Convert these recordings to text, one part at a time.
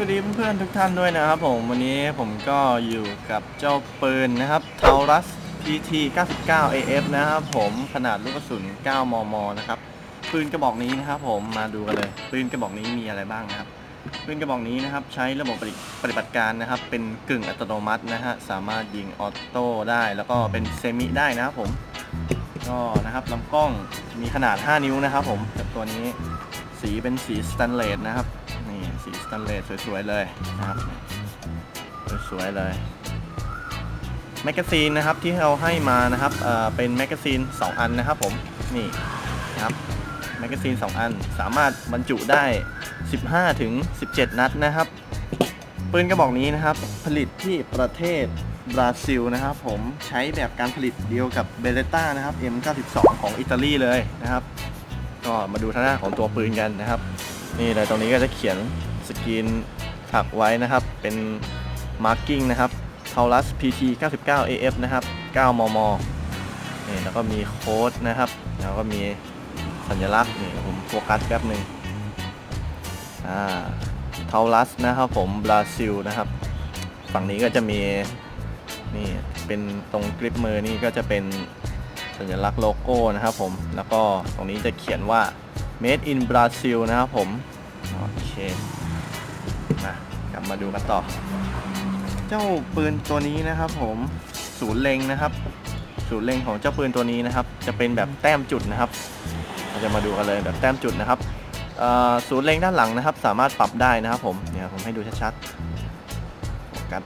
สวัสดีเพื่อนๆทุกท่านด้วยนะครับผมวันนี้ผมก็อยู่กับเจ้าปืนนะครับ t a u r u s PT 99 AF นะครับผมขนาดลูกกระสุน 9 มม นะครับปืนกระบอกนี้นะครับผมมาดูกันเลยปืนกระบอกนี้มีอะไรบ้างนะครับปืนกระบอกนี้นะครับใช้ระบบปฏิบัติการนะครับ เป็นกึ่งอัตโนมัตินะฮะสามารถยิงออโต้ได้แล้วก็เป็นเซมิได้นะครับผมก็นะครับลำกล้องมีขนาด 5 นิ้วนะครับผมกับตัวนี้สีเป็นสีสแตนเลสนะครับ สีสแตนเลสสวยๆเลยนะครับ สวยๆเลยแมกกาซีนนะครับที่เราให้มานะครับเเป็นแมกกาซีน2 อันนะครับผมนี่นะครับแมกกาซีน2 อันสามารถบรรจุได้ 15 ถึง 17 นัดนะครับปืนกระบอกนี้นะครับ ผลิตที่ประเทศบราซิลนะครับ ผมใช้แบบการผลิตเดียวกับเบเลต้านะครับ M92 ของอิตาลีเลยนะครับ ก็มาดูท่าหน้าของตัวปืนกันนะครับ นี่เลยตรงนี้ก็จะเขียนสกรีนถักไว้นะครับ เป็นมาร์กิ้งนะครับ Taurus PT 99 AF นะครับ 9 มม นี่แล้วก็มีโค้ดนะครับ แล้วก็มีสัญลักษณ์นี่ผมโฟกัสแป๊บหนึ่งอ่าเทาลัสนะครับผมบราซิลนะครับ ฝั่งนี้ก็จะมีนี่เป็นตรงกริปมือนี่ก็จะเป็นสัญลักษณ์โลโก้นะครับผม แล้วก็ตรงนี้จะเขียนว่า made in Brazil นะครับผม โอเค มากลับมาดูกันต่อ เจ้าปืนตัวนี้นะครับผมศูนย์เล็งนะครับ ศูนย์เล็งของเจ้าปืนตัวนี้นะครับ จะเป็นแบบแต้มจุดนะครับ เราจะมาดูกันเลยแบบแต้มจุดนะครับศูนย์เล็งด้านหลังนะครับ สามารถปรับได้นะครับผมเนี่ยผมให้ดูชัดๆโฟกัส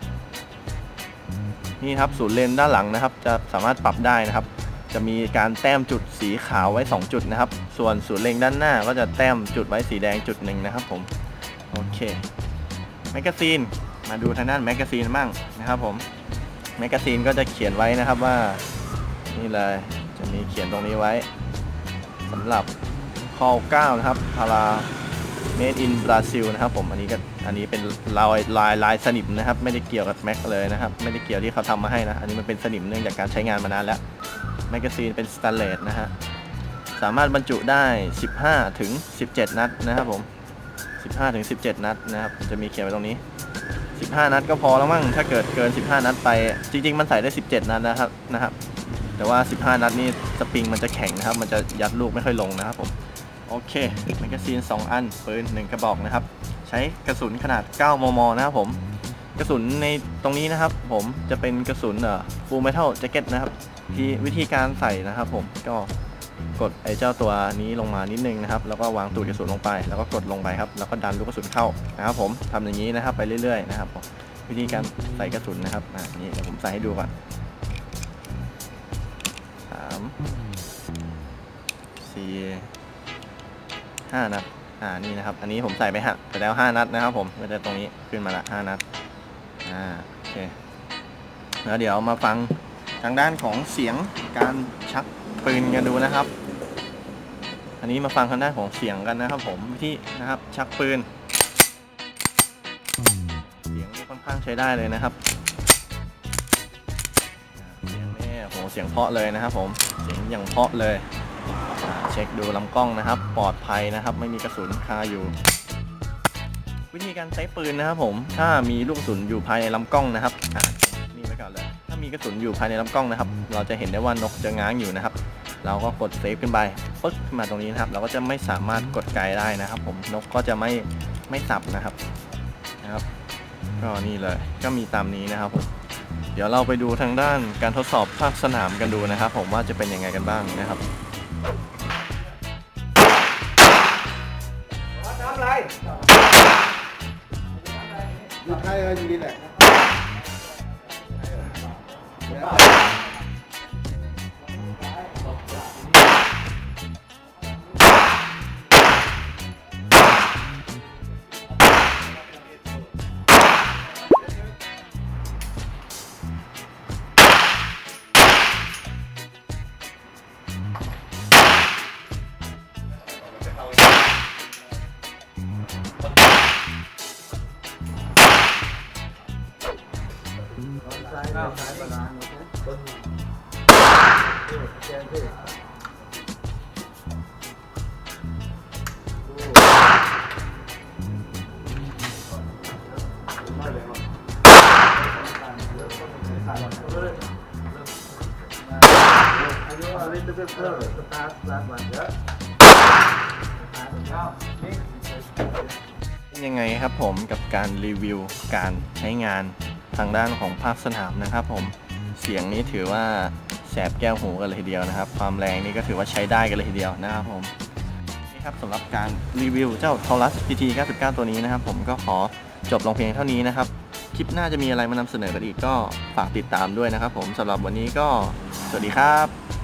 นี่ครับศูนย์เลนด้านหลังนะครับ จะสามารถปรับได้นะครับ จะมีการแต้มจุดสีขาวไว้ 2 จุดนะครับ ส่วนศูนย์เล็งด้านหน้าก็จะแต้มจุดไว้สีแดงจุดหนึ่งนะครับผม โอเค แมกกาซีน มาดูทางด้านแมกกาซีนบ้างนะครับผม แมกกาซีนก็จะเขียนไว้นะครับว่า นี่เลย จะมีเขียนตรงนี้ไว้สำหรับคอ9นะครับพารา made in Brazil นะครับผมอันนี้ก็อันนี้เป็นลายลายลายสนิมนะครับ ไม่ได้เกี่ยวกับแม็กเลยนะครับ ไม่ได้เกี่ยวที่เขาทำมาให้นะ อันนี้มันเป็นสนิมเนื่องจากการใช้งานมานานแล้วแมกกาซีนเป็นสแตนเลสนะฮะสามารถบรรจุได้ 15 ถึง 17 นัดนะครับผม 15 ถึง 17 นัดนะครับจะมีเขียนไว้ตรงนี้ 15 นัดก็พอแล้วมั้งถ้าเกิดเกิน 15 นัดไป จริง ๆ มันใส่ได้ 17 นัดนะครับนะครับ แต่ว่า 15 นัดนี่สปริงมันจะแข็งนะครับ มันจะยัดลูกไม่ค่อยลงนะครับผม โอเคแมกกาซีน 2 อันปืน1กระบอกนะครับ ใช้กระสุนขนาด 9 มม นะครับผม กระสุนในตรงนี้นะครับ ผมจะเป็นกระสุนเอ่อ full metal jacket นะครับ ที่วิธีการใส่นะครับ ผมก็กดไอ้เจ้าตัวนี้ลงมานิดนึงนะครับ แล้วก็วางตูดกระสุนลงไป แล้วก็กดลงไปครับ แล้วก็ดันลูกกระสุนเข้านะครับ ผมทำอย่างนี้นะครับไปเรื่อยๆนะครับผมวิธีการใส่กระสุนนะครับอ่านี่เดี๋ยวผมใส่ให้ดูก่อนสามสี่ ห้านัด อ่า นี่นะครับ อันนี้ผมใส่ไปฮะไปแล้วห้านัดนะครับ ผมก็จะตรงนี้ขึ้นมาละห้านัด อ่า โอเค แล้วเดี๋ยวมาฟังทางด้านของเสียงการชักปืนกันดูนะครับ อันนี้มาฟังทางด้านของเสียงกันนะครับ ผมวิธีนะครับชักปืน เสียงนี่ค่อนข้างใช้ได้เลยนะครับ เสียงนี่โหเสียงเพาะเลยนะครับ ผม เสียงอย่างเพาะเลย เช็คดูลำกล้องนะครับ ปลอดภัยนะครับ ไม่มีกระสุนคาอยู่ วิธีการใช้ปืนนะครับผม ถ้ามีลูกกระสุนอยู่ภายในลำกล้องนะครับนี่ไว้ก่อนเลย ถ้ามีกระสุนอยู่ภายในลำกล้องนะครับ เราจะเห็นได้ว่านกจะง้างอยู่นะครับ เราก็กดเซฟขึ้นไปปึ๊กขึ้นมาตรงนี้นะครับ เราก็จะไม่สามารถกดไกลได้นะครับ ผม นกก็จะไม่ไม่สับนะครับ นะครับ ก็นี่เลย ก็มีตามนี้นะครับผมเดี๋ยวเราไปดูทางด้านการทดสอบภาคสนามกันดูนะครับ ผมว่าจะเป็นยังไงกันบ้างนะครับ ทำอะไยังไงครับผมกับการรีวิวการใช้งาน ทางด้านของภาคสนามนะครับผมเสียงนี้ถือว่าแสบแก้วหูกันเลยทีเดียวนะครับ ความแรงนี่ก็ถือว่าใช้ได้กันเลยทีเดียวนะครับผมนี่ครับสำหรับการรีวิวเจ้า Taurus PT 99 ตัวนี้นะครับ ผมก็ขอจบลงเพียงเท่านี้นะครับ คลิปหน้าจะมีอะไรมานำเสนอกันอีกก็ฝากติดตามด้วยนะครับ ผมสำหรับวันนี้ก็สวัสดีครับ